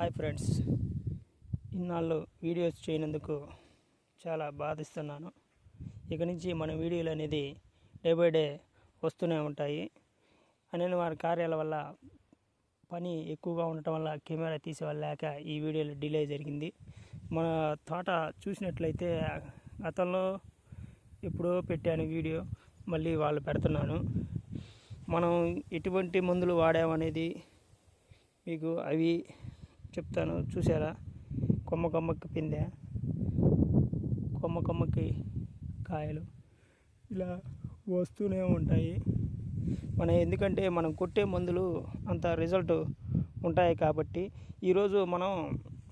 Hi friends. ఇన్నాళ్ళు videos చేయనందుకు చాలా బాధిస్తున్నాను. ఇక నుంచి మన వీడియోలు అనేది డే బై డే వస్తూనే ఉంటాయి. అనే వారి కార్యాల వల్ల పని ఎక్కువగా ఉండటం వల్ల కెమెరా తీసేవాళ్ళాక ఈ వీడియోలు డిలే జరిగింది. మన తోట చూసినట్లయితే గతంలో ఎప్పుడో పెట్టాను వీడియో మళ్ళీ వాళ్ళు పెడుతున్నాను. మనం ఎటువంటి మందులు వాడామనేది మీకు అవి చెప్తాను. చూసారా కొమ్మ కొమ్మకి పిందె కొమ్మ కొమ్మకి కాయలు ఇలా వస్తూనే ఉంటాయి. మన ఎందుకంటే మనం కొట్టే మందులు అంత రిజల్ట్ ఉంటాయి కాబట్టి ఈరోజు మనం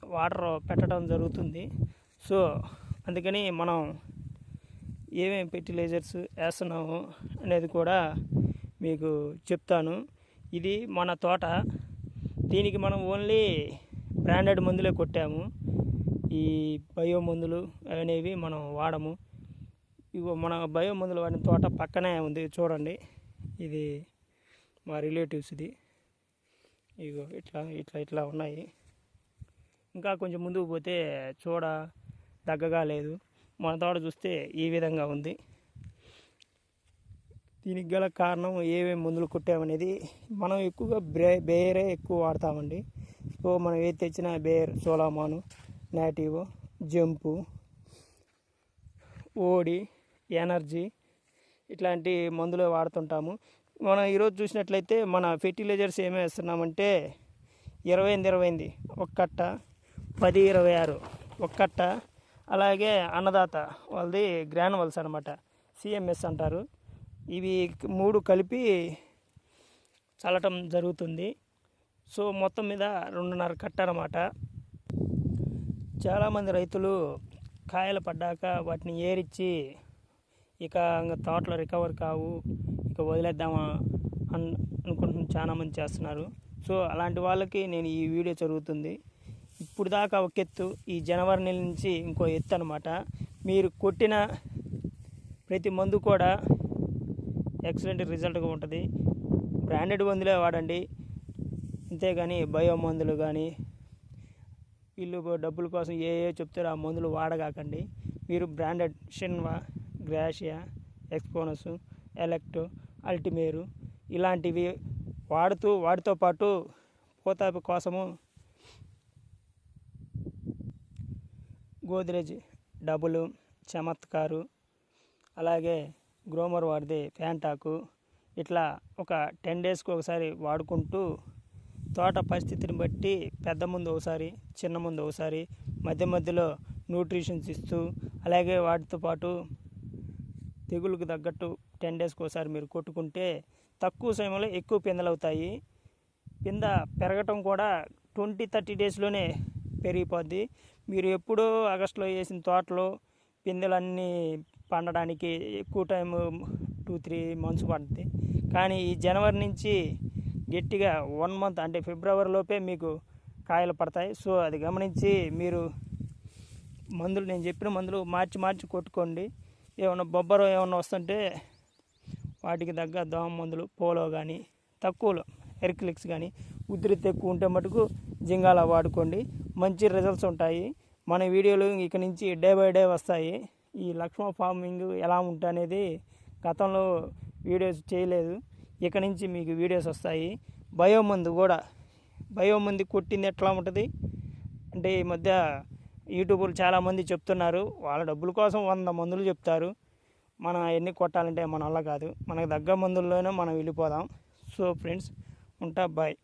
వాటర్ పెట్టడం జరుగుతుంది. సో అందుకని మనం ఏమేమి ఫెర్టిలైజర్స్ వేస్తున్నాము అనేది కూడా మీకు చెప్తాను. ఇది మన తోట. దీనికి మనం ఓన్లీ బ్రాండెడ్ మందులే కొట్టాము. ఈ బయో మందులు అనేవి మనం వాడము. ఇగో మన బయో మందులు వాడిన తోట పక్కనే ఉంది చూడండి. ఇది మా రిలేటివ్స్ది ఇగో ఇట్లా ఇట్లా ఇట్లా ఉన్నాయి. ఇంకా కొంచెం ముందుకు పోతే చూడ దగ్గగా లేదు. మన తోట చూస్తే ఈ విధంగా ఉంది. దీనికి గల కారణం ఏమేమి మందులు కొట్టామనేది మనం ఎక్కువగా బ్రే బేరే ఎక్కువ వాడతామండి. సో మనం ఏది తెచ్చినా బేర్ సోలామాను నాటివ్ జంపు ఓడి ఎనర్జీ ఇట్లాంటి మందులు వాడుతుంటాము. మనం ఈరోజు చూసినట్లయితే మన ఫెర్టిలైజర్స్ ఏమేమి వేస్తున్నామంటే ఇరవై ఎనిమిది ఇరవై ఎనిమిది ఒక కట్ట పది ఇరవై ఆరు ఒక కట్ట అలాగే అన్నదాత వాళ్ళది గ్రానువల్స్ అనమాట సిఎంఎస్ అంటారు. ఇవి మూడు కలిపి చల్లటం జరుగుతుంది. సో మొత్తం మీద రెండున్నర కట్ట అనమాట చాలామంది రైతులు కాయలు పడ్డాక వాటిని ఏరిచ్చి ఇక ఇంకా తోటలో రికవర్ కావు ఇక వదిలేద్దామా అన్ అనుకుంటున్న చాలా మంది చేస్తున్నారు. సో అలాంటి వాళ్ళకి నేను ఈ వీడియో జరుగుతుంది. ఇప్పుడు దాకా ఒక ఎత్తు ఈ జనవరి నెల నుంచి ఇంకో ఎత్తు అనమాట మీరు కొట్టిన ప్రతి మందు కూడా ఎక్సలెంట్ రిజల్ట్గా ఉంటుంది. బ్రాండెడ్ మందులే వాడండి. అంతేగాని బయో మందులు కానీ వీళ్ళు డబ్బుల కోసం ఏ ఏ చెప్తారో ఆ మందులు వాడగాకండి. మీరు బ్రాండెడ్ షిన్వా గ్రాషియా ఎక్స్పోనస్ ఎలక్టో అల్టిమేరు ఇలాంటివి వాడుతూ వాటితో పాటు పోతాపి కోసము గోద్రేజ్ డబులు చమత్కారు అలాగే గ్రోమర్ వాడితే ఫ్యాంటాకు ఇట్లా ఒక టెన్ డేస్కి ఒకసారి వాడుకుంటూ తోట పరిస్థితిని బట్టి పెద్ద ముందు ఒకసారి చిన్న ముందు ఒకసారి మధ్య మధ్యలో న్యూట్రిషన్స్ ఇస్తూ అలాగే వాటితో పాటు తెగులుకు తగ్గట్టు టెన్ డేస్కి ఒకసారి మీరు కొట్టుకుంటే తక్కువ సమయంలో ఎక్కువ పిందెలు అవుతాయి. పింద పెరగటం కూడా ట్వంటీ థర్టీ డేస్లోనే పెరిగిపోద్ది. మీరు ఎప్పుడో ఆగస్టులో వేసిన తోటలో పిందెలన్నీ పండడానికి ఎక్కువ టైం టూ త్రీ మంత్స్ పడుతుంది కానీ ఈ జనవరి నుంచి గట్టిగా వన్ మంత్ అంటే ఫిబ్రవరిలోపే మీకు కాయలు పడతాయి. సో అది గమనించి మీరు మందులు నేను చెప్పిన మందులు మార్చి మార్చి కొట్టుకోండి. ఏమైనా బొబ్బరం ఏమైనా వస్తుంటే వాటికి తగ్గ దోమ మందులు పోలో కానీ తక్కువలో ఎర్క్లిక్స్ కానీ ఉధృతి ఎక్కువ ఉంటే మటుకు జింగాల వాడుకోండి. మంచి రిజల్ట్స్ ఉంటాయి. మన వీడియోలు ఇక నుంచి డే బై డే వస్తాయి. ఈ లక్ష్మ ఫార్మింగ్ ఎలా ఉంటుంది అనేది గతంలో వీడియోస్ చేయలేదు. ఇక నుంచి మీకు వీడియోస్ వస్తాయి. బయోమందు కూడా. బయోమంది కొట్టింది ఎట్లా ఉంటుంది? అంటే ఈ మధ్య యూట్యూబర్లు చాలామంది చెప్తున్నారు. వాళ్ళ డబ్బుల కోసం వంద మందులు చెప్తారు. మనం ఎన్ని కొట్టాలంటే మన వల్ల కాదు. మనకు తగ్గ మందుల్లోనే మనం వెళ్ళిపోదాం. సో ఫ్రెండ్స్ ఉంటా బాయ్.